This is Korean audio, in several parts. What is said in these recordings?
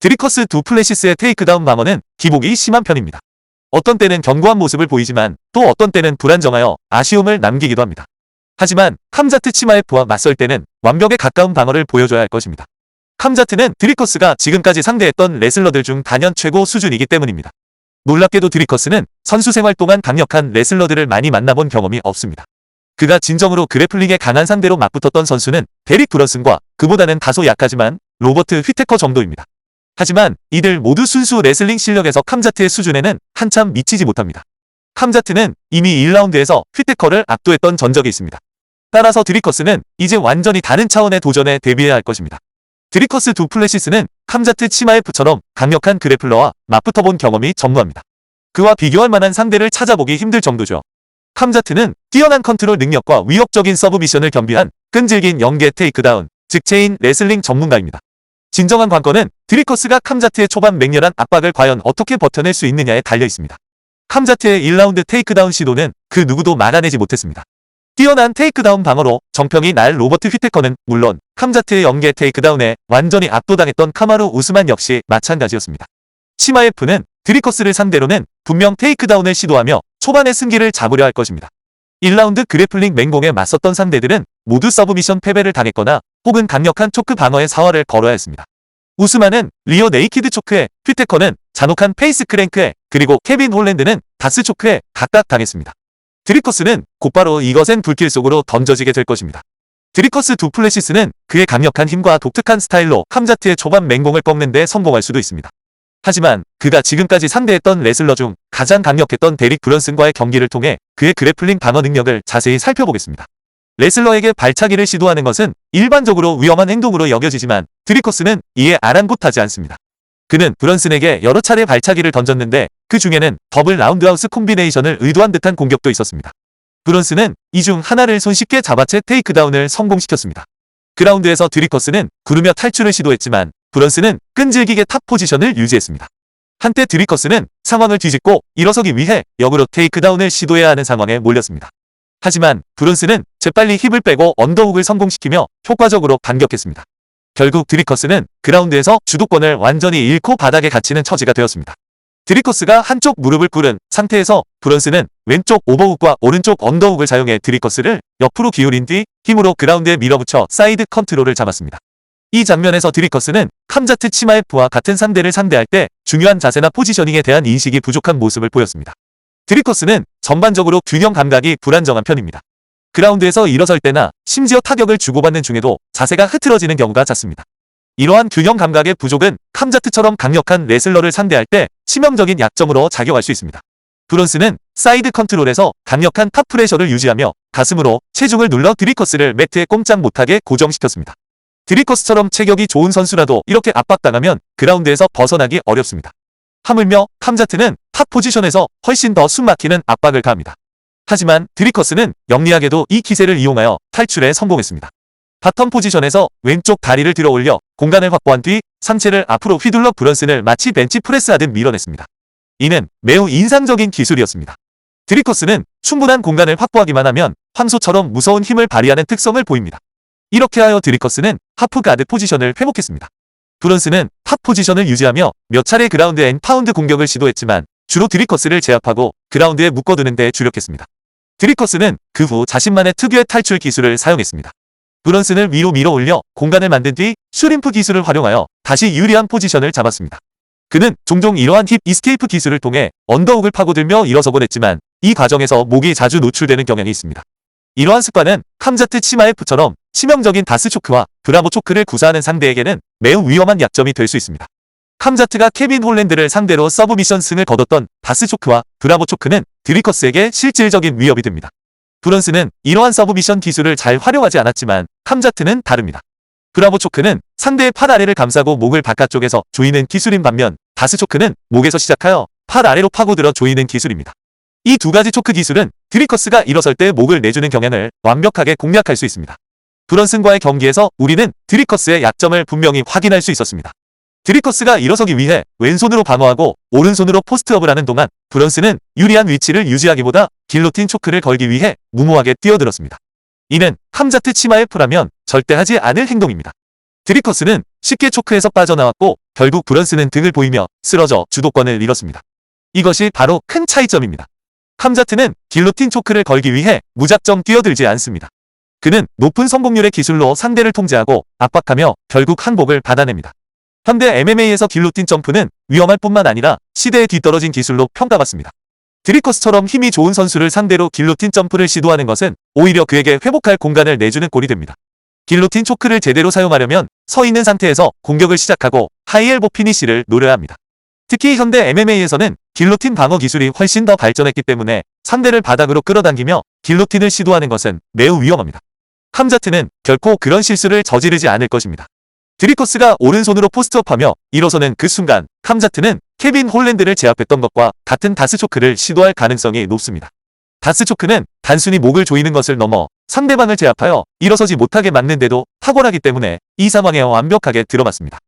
드리커스 두 플래시스의 테이크다운 방어는 기복이 심한 편입니다. 어떤 때는 견고한 모습을 보이지만 또 어떤 때는 불안정하여 아쉬움을 남기기도 합니다. 하지만 캄자트 치마에프와 맞설 때는 완벽에 가까운 방어를 보여줘야 할 것입니다. 캄자트는 드리커스가 지금까지 상대했던 레슬러들 중 단연 최고 수준이기 때문입니다. 놀랍게도 드리커스는 선수 생활 동안 강력한 레슬러들을 많이 만나본 경험이 없습니다. 그가 진정으로 그래플링에 강한 상대로 맞붙었던 선수는 데릭 브런슨과 그보다는 다소 약하지만 로버트 휘테커 정도입니다. 하지만 이들 모두 순수 레슬링 실력에서 캄자트의 수준에는 한참 미치지 못합니다. 캄자트는 이미 1라운드에서 휘테커를 압도했던 전적이 있습니다. 따라서 드리커스는 이제 완전히 다른 차원의 도전에 대비해야 할 것입니다. 드리커스 두 플래시스는 캄자트 치마에프처럼 강력한 그래플러와 맞붙어본 경험이 전무합니다. 그와 비교할 만한 상대를 찾아보기 힘들 정도죠. 캄자트는 뛰어난 컨트롤 능력과 위협적인 서브 미션을 겸비한 끈질긴 연계 테이크다운, 즉 체인 레슬링 전문가입니다. 진정한 관건은 드리커스가 캄자트의 초반 맹렬한 압박을 과연 어떻게 버텨낼 수 있느냐에 달려 있습니다. 캄자트의 1라운드 테이크다운 시도는 그 누구도 막아내지 못했습니다. 뛰어난 테이크다운 방어로 정평이 날 로버트 휘테커는 물론 캄자트의 연계 테이크다운에 완전히 압도당했던 카마루 우스만 역시 마찬가지였습니다. 치마에프는 드리커스를 상대로는 분명 테이크다운을 시도하며 초반의 승기를 잡으려 할 것입니다. 1라운드 그래플링 맹공에 맞섰던 상대들은 모두 서브미션 패배를 당했거나 혹은 강력한 초크 방어의 사활을 걸어야 했습니다. 우스만은 리오 네이키드 초크에, 휘테커는 잔혹한 페이스 크랭크에, 그리고 케빈 홀랜드는 다스 초크에 각각 당했습니다. 드리커스는 곧바로 이것엔 불길 속으로 던져지게 될 것입니다. 드리커스 두 플래시스는 그의 강력한 힘과 독특한 스타일로 캄자트의 초반 맹공을 꺾는 데 성공할 수도 있습니다. 하지만 그가 지금까지 상대했던 레슬러 중 가장 강력했던 데릭 브런슨과의 경기를 통해 그의 그래플링 방어 능력을 자세히 살펴보겠습니다. 레슬러에게 발차기를 시도하는 것은 일반적으로 위험한 행동으로 여겨지지만 드리커스는 이에 아랑곳하지 않습니다. 그는 브런슨에게 여러 차례 발차기를 던졌는데 그 중에는 더블 라운드하우스 콤비네이션을 의도한 듯한 공격도 있었습니다. 브런슨은 이 중 하나를 손쉽게 잡아채 테이크다운을 성공시켰습니다. 그라운드에서 드리커스는 구르며 탈출을 시도했지만 브런슨은 끈질기게 탑 포지션을 유지했습니다. 한때 드리커스는 상황을 뒤집고 일어서기 위해 역으로 테이크다운을 시도해야 하는 상황에 몰렸습니다. 하지만 브론스는 재빨리 힙을 빼고 언더훅을 성공시키며 효과적으로 반격했습니다. 결국 드리커스는 그라운드에서 주도권을 완전히 잃고 바닥에 갇히는 처지가 되었습니다. 드리커스가 한쪽 무릎을 꿇은 상태에서 브런스는 왼쪽 오버훅과 오른쪽 언더훅을 사용해 드리커스를 옆으로 기울인 뒤 힘으로 그라운드에 밀어붙여 사이드 컨트롤을 잡았습니다. 이 장면에서 드리커스는 캄자트 치마에프와 같은 상대를 상대할 때 중요한 자세나 포지셔닝에 대한 인식이 부족한 모습을 보였습니다. 드리커스는 전반적으로 균형 감각이 불안정한 편입니다. 그라운드에서 일어설 때나 심지어 타격을 주고받는 중에도 자세가 흐트러지는 경우가 잦습니다. 이러한 균형 감각의 부족은 캄자트처럼 강력한 레슬러를 상대할 때 치명적인 약점으로 작용할 수 있습니다. 브론스는 사이드 컨트롤에서 강력한 탑 프레셔를 유지하며 가슴으로 체중을 눌러 드리커스를 매트에 꼼짝 못하게 고정시켰습니다. 드리커스처럼 체격이 좋은 선수라도 이렇게 압박당하면 그라운드에서 벗어나기 어렵습니다. 하물며 캄자트는 탑 포지션에서 훨씬 더 숨막히는 압박을 가합니다. 하지만 드리커스는 영리하게도 이 기세를 이용하여 탈출에 성공했습니다. 바텀 포지션에서 왼쪽 다리를 들어 올려 공간을 확보한 뒤 상체를 앞으로 휘둘러 브런슨을 마치 벤치 프레스하듯 밀어냈습니다. 이는 매우 인상적인 기술이었습니다. 드리커스는 충분한 공간을 확보하기만 하면 황소처럼 무서운 힘을 발휘하는 특성을 보입니다. 이렇게 하여 드리커스는 하프 가드 포지션을 회복했습니다. 브런스는 탑 포지션을 유지하며 몇 차례 그라운드 앤 파운드 공격을 시도했지만 주로 드리커스를 제압하고 그라운드에 묶어두는 데 주력했습니다. 드리커스는 그 후 자신만의 특유의 탈출 기술을 사용했습니다. 브런슨을 위로 밀어 올려 공간을 만든 뒤 슈림프 기술을 활용하여 다시 유리한 포지션을 잡았습니다. 그는 종종 이러한 힙 이스케이프 기술을 통해 언더훅을 파고들며 일어서곤 했지만 이 과정에서 목이 자주 노출되는 경향이 있습니다. 이러한 습관은 캄자트 치마에프처럼 치명적인 다스 초크와 브라보 초크를 구사하는 상대에게는 매우 위험한 약점이 될 수 있습니다. 캄자트가 케빈 홀랜드를 상대로 서브 미션 승을 거뒀던 다스 초크와 브라보 초크는 드리커스에게 실질적인 위협이 됩니다. 브런스는 이러한 서브 미션 기술을 잘 활용하지 않았지만 캄자트는 다릅니다. 브라보 초크는 상대의 팔 아래를 감싸고 목을 바깥쪽에서 조이는 기술인 반면 다스 초크는 목에서 시작하여 팔 아래로 파고들어 조이는 기술입니다. 이 두 가지 초크 기술은 드리커스가 일어설 때 목을 내주는 경향을 완벽하게 공략할 수 있습니다. 브런슨과의 경기에서 우리는 드리커스의 약점을 분명히 확인할 수 있었습니다. 드리커스가 일어서기 위해 왼손으로 방어하고 오른손으로 포스트업을 하는 동안 브런슨은 유리한 위치를 유지하기보다 길로틴 초크를 걸기 위해 무모하게 뛰어들었습니다. 이는 함자트 치마의 프라면 절대 하지 않을 행동입니다. 드리커스는 쉽게 초크에서 빠져나왔고 결국 브런슨은 등을 보이며 쓰러져 주도권을 잃었습니다. 이것이 바로 큰 차이점입니다. 캄자트는 길로틴 초크를 걸기 위해 무작정 뛰어들지 않습니다. 그는 높은 성공률의 기술로 상대를 통제하고 압박하며 결국 항복을 받아냅니다. 현대 MMA에서 길로틴 점프는 위험할 뿐만 아니라 시대에 뒤떨어진 기술로 평가받습니다. 드리커스처럼 힘이 좋은 선수를 상대로 길로틴 점프를 시도하는 것은 오히려 그에게 회복할 공간을 내주는 꼴이 됩니다. 길로틴 초크를 제대로 사용하려면 서 있는 상태에서 공격을 시작하고 하이엘보 피니시를 노려야 합니다. 특히 현대 MMA에서는 길로틴 방어 기술이 훨씬 더 발전했기 때문에 상대를 바닥으로 끌어당기며 길로틴을 시도하는 것은 매우 위험합니다. 함자트는 결코 그런 실수를 저지르지 않을 것입니다. 드리커스가 오른손으로 포스트업하며 일어서는 그 순간 함자트는 케빈 홀랜드를 제압했던 것과 같은 다스초크를 시도할 가능성이 높습니다. 다스초크는 단순히 목을 조이는 것을 넘어 상대방을 제압하여 일어서지 못하게 막는데도 탁월하기 때문에 이 상황에 완벽하게 들어맞습니다.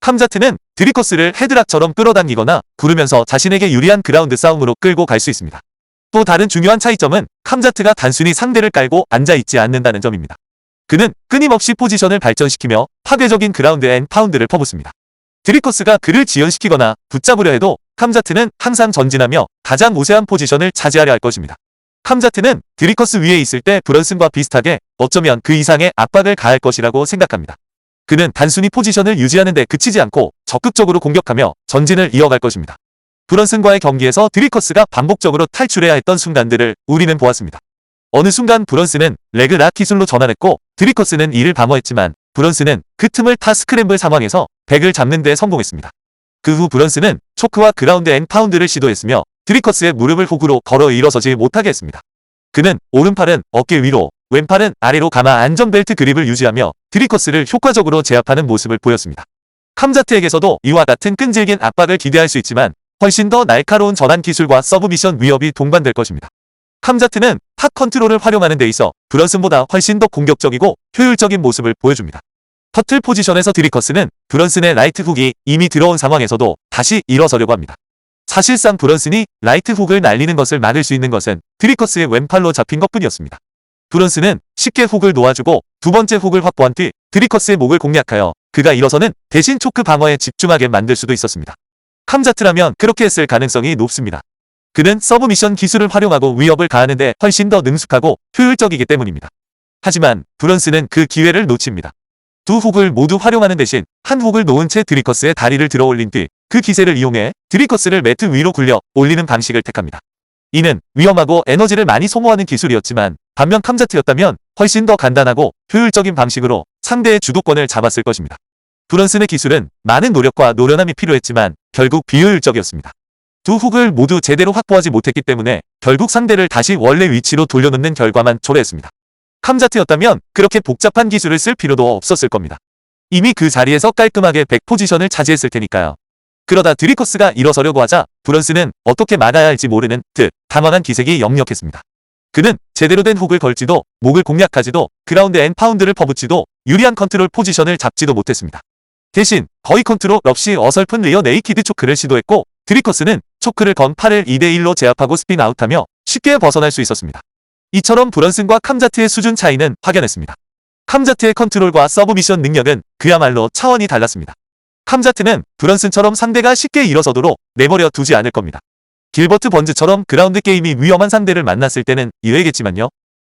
함자트는 드리커스를 헤드락처럼 끌어당기거나 구르면서 자신에게 유리한 그라운드 싸움으로 끌고 갈 수 있습니다. 또 다른 중요한 차이점은 함자트가 단순히 상대를 깔고 앉아있지 않는다는 점입니다. 그는 끊임없이 포지션을 발전시키며 파괴적인 그라운드 앤 파운드를 퍼붓습니다. 드리커스가 그를 지연시키거나 붙잡으려 해도 함자트는 항상 전진하며 가장 우세한 포지션을 차지하려 할 것입니다. 함자트는 드리커스 위에 있을 때 브런슨과 비슷하게 어쩌면 그 이상의 압박을 가할 것이라고 생각합니다. 그는 단순히 포지션을 유지하는 데 그치지 않고 적극적으로 공격하며 전진을 이어갈 것입니다. 브런슨과의 경기에서 드리커스가 반복적으로 탈출해야 했던 순간들을 우리는 보았습니다. 어느 순간 브런슨은 레그 락 기술로 전환했고 드리커스는 이를 방어했지만 브런슨은 그 틈을 타 스크램블 상황에서 백을 잡는 데 성공했습니다. 그 후 브런슨은 초크와 그라운드 앤 파운드를 시도했으며 드리커스의 무릎을 호구로 걸어 일어서지 못하게 했습니다. 그는 오른팔은 어깨 위로 왼팔은 아래로 감아 안전벨트 그립을 유지하며 드리커스를 효과적으로 제압하는 모습을 보였습니다. 캄자트에게서도 이와 같은 끈질긴 압박을 기대할 수 있지만 훨씬 더 날카로운 전환 기술과 서브미션 위협이 동반될 것입니다. 캄자트는 탑 컨트롤을 활용하는 데 있어 브런슨보다 훨씬 더 공격적이고 효율적인 모습을 보여줍니다. 터틀 포지션에서 드리커스는 브런슨의 라이트 훅이 이미 들어온 상황에서도 다시 일어서려고 합니다. 사실상 브런슨이 라이트 훅을 날리는 것을 막을 수 있는 것은 드리커스의 왼팔로 잡힌 것뿐이었습니다. 브런슨은 쉽게 훅을 놓아주고 두 번째 훅을 확보한 뒤 드리커스의 목을 공략하여 그가 일어서는 대신 초크 방어에 집중하게 만들 수도 있었습니다. 캄자트라면 그렇게 했을 가능성이 높습니다. 그는 서브미션 기술을 활용하고 위협을 가하는데 훨씬 더 능숙하고 효율적이기 때문입니다. 하지만 브런슨은 그 기회를 놓칩니다. 두 훅을 모두 활용하는 대신 한 훅을 놓은 채 드리커스의 다리를 들어 올린 뒤 그 기세를 이용해 드리커스를 매트 위로 굴려 올리는 방식을 택합니다. 이는 위험하고 에너지를 많이 소모하는 기술이었지만 반면 캄자트였다면 훨씬 더 간단하고 효율적인 방식으로 상대의 주도권을 잡았을 것입니다. 브런슨의 기술은 많은 노력과 노련함이 필요했지만 결국 비효율적이었습니다. 두 훅을 모두 제대로 확보하지 못했기 때문에 결국 상대를 다시 원래 위치로 돌려놓는 결과만 초래했습니다. 캄자트였다면 그렇게 복잡한 기술을 쓸 필요도 없었을 겁니다. 이미 그 자리에서 깔끔하게 백 포지션을 차지했을 테니까요. 그러다 드리커스가 일어서려고 하자 브런슨은 어떻게 막아야 할지 모르는 듯 당황한 기색이 역력했습니다. 그는 제대로 된 훅을 걸지도 목을 공략하지도 그라운드 앤 파운드를 퍼붓지도 유리한 컨트롤 포지션을 잡지도 못했습니다. 대신 거의 컨트롤 없이 어설픈 리어 네이키드 초크를 시도했고 드리커스는 초크를 건 팔을 2대1로 제압하고 스핀 아웃하며 쉽게 벗어날 수 있었습니다. 이처럼 브런슨과 캄자트의 수준 차이는 확연했습니다. 캄자트의 컨트롤과 서브미션 능력은 그야말로 차원이 달랐습니다. 캄자트는 브런슨처럼 상대가 쉽게 일어서도록 내버려 두지 않을 겁니다. 길버트 번즈처럼 그라운드 게임이 위험한 상대를 만났을 때는 이외겠지만요.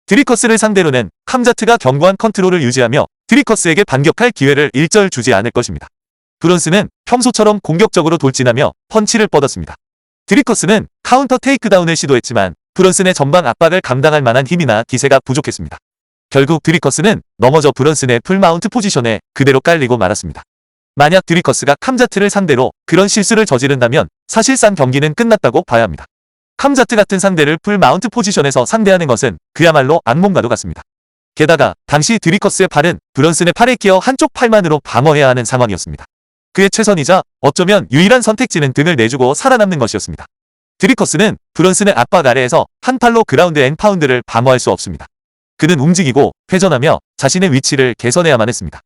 드리커스를 상대로는 캄자트가 견고한 컨트롤을 유지하며 드리커스에게 반격할 기회를 일절 주지 않을 것입니다. 브런슨은 평소처럼 공격적으로 돌진하며 펀치를 뻗었습니다. 드리커스는 카운터 테이크다운을 시도했지만 브런슨의 전방 압박을 감당할 만한 힘이나 기세가 부족했습니다. 결국 드리커스는 넘어져 브런슨의 풀마운트 포지션에 그대로 깔리고 말았습니다. 만약 드리커스가 캄자트를 상대로 그런 실수를 저지른다면 사실상 경기는 끝났다고 봐야 합니다. 캄자트 같은 상대를 풀마운트 포지션에서 상대하는 것은 그야말로 악몽과도 같습니다. 게다가 당시 드리커스의 팔은 브런슨의 팔에 끼어 한쪽 팔만으로 방어해야 하는 상황이었습니다. 그의 최선이자 어쩌면 유일한 선택지는 등을 내주고 살아남는 것이었습니다. 드리커스는 브런슨의 압박 아래에서 한 팔로 그라운드 앤 파운드를 방어할 수 없습니다. 그는 움직이고 회전하며 자신의 위치를 개선해야만 했습니다.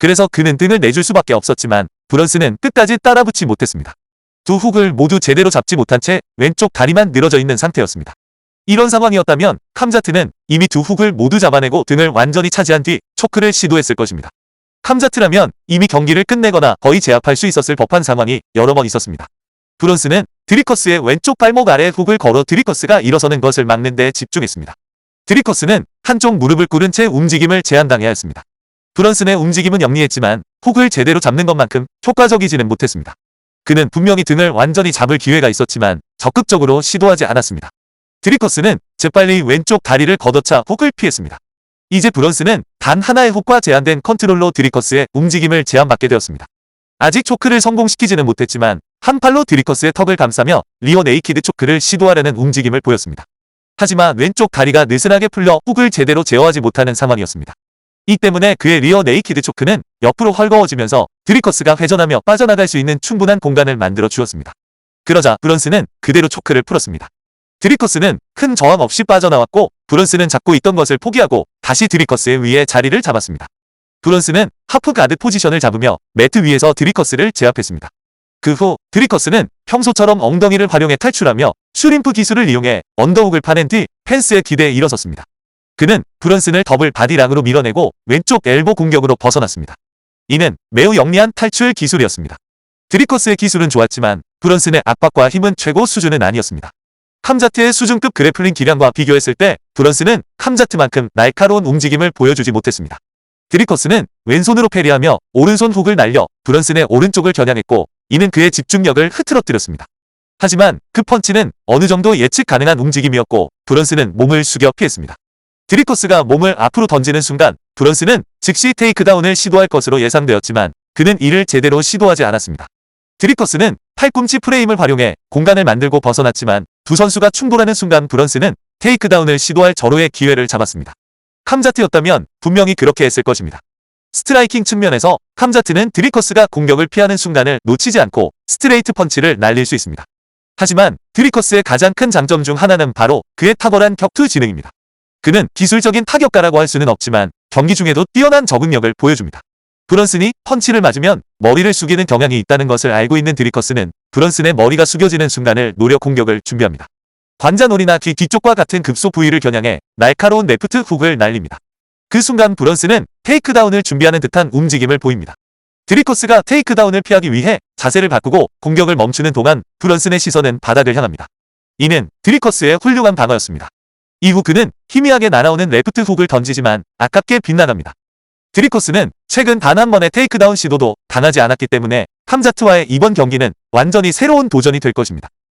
그래서 그는 등을 내줄 수밖에 없었지만 브런슨은 끝까지 따라붙지 못했습니다. 두 훅을 모두 제대로 잡지 못한 채 왼쪽 다리만 늘어져 있는 상태였습니다. 이런 상황이었다면 캄자트는 이미 두 훅을 모두 잡아내고 등을 완전히 차지한 뒤 초크를 시도했을 것입니다. 캄자트라면 이미 경기를 끝내거나 거의 제압할 수 있었을 법한 상황이 여러 번 있었습니다. 브론스는 드리커스의 왼쪽 발목 아래 훅을 걸어 드리커스가 일어서는 것을 막는 데 집중했습니다. 드리커스는 한쪽 무릎을 꿇은 채 움직임을 제한당해야 했습니다. 브런슨의 움직임은 영리했지만 훅을 제대로 잡는 것만큼 효과적이지는 못했습니다. 그는 분명히 등을 완전히 잡을 기회가 있었지만 적극적으로 시도하지 않았습니다. 드리커스는 재빨리 왼쪽 다리를 걷어차 훅을 피했습니다. 이제 브런슨은 단 하나의 훅과 제한된 컨트롤로 드리커스의 움직임을 제한받게 되었습니다. 아직 초크를 성공시키지는 못했지만 한 팔로 드리커스의 턱을 감싸며 리어 네이키드 초크를 시도하려는 움직임을 보였습니다. 하지만 왼쪽 다리가 느슨하게 풀려 훅을 제대로 제어하지 못하는 상황이었습니다. 이 때문에 그의 리어 네이키드 초크는 옆으로 헐거워지면서 드리커스가 회전하며 빠져나갈 수 있는 충분한 공간을 만들어 주었습니다. 그러자 브런스는 그대로 초크를 풀었습니다. 드리커스는 큰 저항 없이 빠져나왔고 브런스는 잡고 있던 것을 포기하고 다시 드리커스의 위에 자리를 잡았습니다. 브런스는 하프 가드 포지션을 잡으며 매트 위에서 드리커스를 제압했습니다. 그 후 드리커스는 평소처럼 엉덩이를 활용해 탈출하며 슈림프 기술을 이용해 언더훅을 파낸 뒤 펜스의 기대에 일어섰습니다. 그는 브런슨을 더블 바디락으로 밀어내고 왼쪽 엘보 공격으로 벗어났습니다. 이는 매우 영리한 탈출 기술이었습니다. 드리커스의 기술은 좋았지만 브런슨의 압박과 힘은 최고 수준은 아니었습니다. 캄자트의 수준급 그래플링 기량과 비교했을 때 브런슨은 캄자트만큼 날카로운 움직임을 보여주지 못했습니다. 드리커스는 왼손으로 패리하며 오른손 훅을 날려 브런슨의 오른쪽을 겨냥했고 이는 그의 집중력을 흐트러뜨렸습니다. 하지만 그 펀치는 어느 정도 예측 가능한 움직임이었고 브런슨은 몸을 숙여 피했습니다. 드리커스가 몸을 앞으로 던지는 순간 브런슨은 즉시 테이크다운을 시도할 것으로 예상되었지만 그는 이를 제대로 시도하지 않았습니다. 드리커스는 팔꿈치 프레임을 활용해 공간을 만들고 벗어났지만 두 선수가 충돌하는 순간 브런슨은 테이크다운을 시도할 절호의 기회를 잡았습니다. 캄자트였다면 분명히 그렇게 했을 것입니다. 스트라이킹 측면에서 캄자트는 드리커스가 공격을 피하는 순간을 놓치지 않고 스트레이트 펀치를 날릴 수 있습니다. 하지만 드리커스의 가장 큰 장점 중 하나는 바로 그의 탁월한 격투 지능입니다. 그는 기술적인 타격가라고 할 수는 없지만 경기 중에도 뛰어난 적응력을 보여줍니다. 브런슨이 펀치를 맞으면 머리를 숙이는 경향이 있다는 것을 알고 있는 드리커스는 브런슨의 머리가 숙여지는 순간을 노려 공격을 준비합니다. 관자놀이나 귀 뒤쪽과 같은 급소 부위를 겨냥해 날카로운 레프트 훅을 날립니다. 그 순간 브런슨은 테이크다운을 준비하는 듯한 움직임을 보입니다. 드리커스가 테이크다운을 피하기 위해 자세를 바꾸고 공격을 멈추는 동안 브런슨의 시선은 바닥을 향합니다. 이는 드리커스의 훌륭한 방어였습니다. 이후 그는 희미하게 날아오는 레프트 훅을 던지지만 아깝게 빗나갑니다. 드리커스는 최근 단 한 번의 테이크다운 시도도 당하지 않았기 때문에 캄자트와의 이번 경기는 완전히 새로운 도전이 될 것입니다.